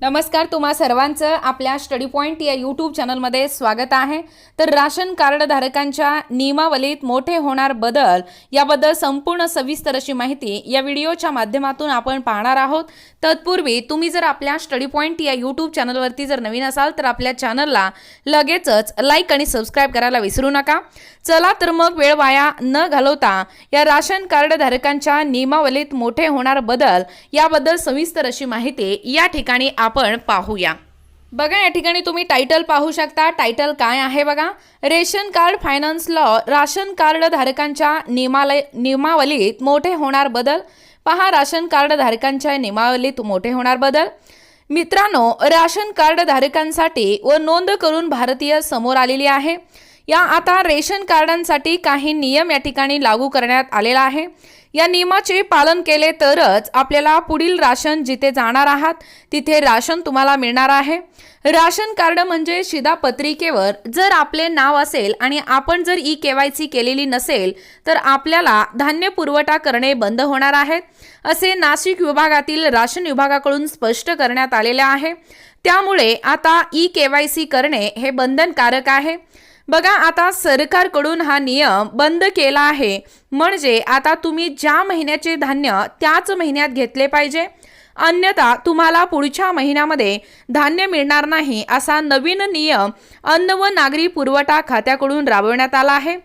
नमस्कार तुम्हा सर्वांचं आपल्या स्टडी पॉईंट या यूट्यूब चॅनलमध्ये स्वागत आहे. तर राशन कार्डधारकांच्या नियमावलीत मोठे होणार बदल याबद्दल संपूर्ण सविस्तर अशी माहिती या व्हिडिओच्या माध्यमातून आपण पाहणार आहोत. तत्पूर्वी तुम्ही जर आपल्या स्टडी पॉईंट या यूट्यूब चॅनलवरती जर नवीन असाल तर आपल्या चॅनलला लगेचच लाईक आणि सबस्क्राईब करायला विसरू नका. चला तर मग वेळ वाया न घालवता या राशन कार्डधारकांच्या नियमावलीत मोठे होणार बदल याबद्दल सविस्तर अशी माहिती या ठिकाणी आपण पाहूया. बघा या ठिकाणी तुम्ही टायटल पाहू शकता. टायटल काय आहे बघा? Ration card finance law ration card धारकांच्या नियमालय नियमावलीत मोठे होणार बदल. पहा राशन कार्ड धारकांच्या नियमावलीत मोठे होणार बदल. मित्रांनो राशन कार्ड धारकांसाठी व नोंद करून भारतीय समोर आलेली आहे. या आता रेशन कार्डांसाठी काही नियम या ठिकाणी लागू करण्यात आलेला आहे. या नियमाचे पालन केले तरच आपल्याला पुढील राशन जिथे जाणार आहात तिथे राशन तुम्हाला मिळणार आहे. राशन कार्ड म्हणजे शिधापत्रिकेवर जर आपले नाव असेल आणि आपण जर ई के वाय सी केलेली नसेल तर आपल्याला धान्य पुरवठा करणे बंद होणार आहे. असे नाशिक विभागातील राशन विभागाकडून स्पष्ट करण्यात आलेले आहे. त्यामुळे आता ई के वाय सी करणे हे बंधनकारक आहे. बघा आता सरकारकडून हा नियम बंद केला आहे. म्हणजे आता तुम्ही ज्या महिन्याचे धान्य त्याच महिन्यात घेतले पाहिजे. अन्यथा तुम्हाला पुढच्या महिन्यामध्ये धान्य मिळणार नाही असा नवीन नियम अन्न व नागरी पुरवठा खात्याकडून राबवण्यात आला आहे.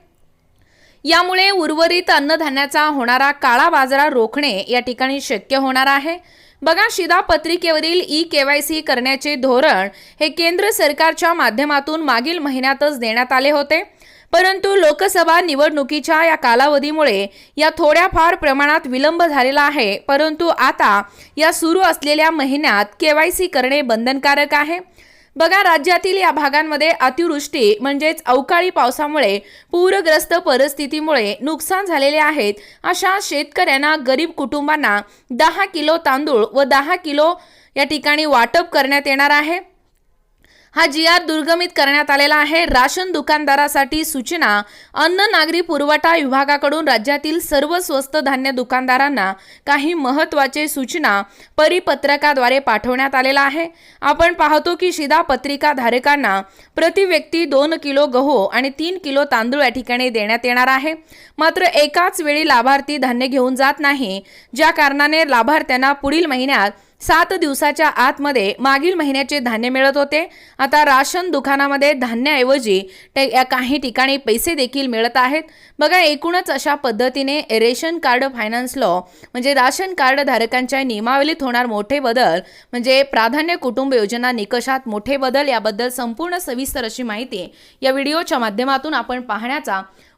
यामुळे उर्वरित अन्नधान्याचा होणारा काळा बाजारा रोखणे या ठिकाणी शक्य होणार आहे. बघा शिधापत्रिकेवरील ई के वाय सी करण्याचे धोरण हे केंद्र सरकारच्या माध्यमातून मागील महिन्यातच देण्यात आले होते. परंतु लोकसभा निवडणुकीच्या या कालावधीमुळे या थोड्याफार प्रमाणात विलंब झालेला आहे. परंतु आता या सुरू असलेल्या महिन्यात के वाय सी करणे बंधनकारक आहे. बघा राज्यातील या भागांमध्ये अतिवृष्टी म्हणजेच अवकाळी पावसामुळे पूरग्रस्त परिस्थितीमुळे नुकसान झालेले आहेत. अशा शेतकऱ्यांना गरीब कुटुंबांना दहा किलो तांदूळ व दहा किलो या ठिकाणी वाटप करण्यात येणार आहे. हा जी आर दुर्गमित करण्यात आलेला आहे. राशन दुकानदारासाठी सूचना अन्न नागरी पुरवठा विभागाकडून राज्यातील सर्व स्वस्त धान्य दुकानदारांना काही महत्त्वाचे सूचना परिपत्रकाद्वारे पाठवण्यात आलेला आहे. आपण पाहतो की शिधापत्रिका धारकांना प्रति व्यक्ती दोन किलो गहू आणि तीन किलो तांदूळ या ठिकाणी देण्यात येणार आहे. मात्र एकाच वेळी लाभार्थी धान्य घेऊन जात नाही. ज्या कारणाने लाभार्थ्यांना पुढील महिन्यात सात दिवसाच्या आतमध्ये मागील महिन्याचे धान्य मिळत होते. आता राशन दुकानामध्ये धान्याऐवजी ते- या काही ठिकाणी पैसे देखील मिळत आहेत. बघा एकूणच अशा पद्धतीने रेशन कार्ड फायनान्स लॉ म्हणजे राशन कार्ड धारकांच्या नियमावलीत होणार मोठे बदल म्हणजे प्राधान्य कुटुंब योजना निकषात मोठे बदल याबद्दल संपूर्ण सविस्तर अशी माहिती या व्हिडिओच्या माध्यमातून आपण पाहण्याचा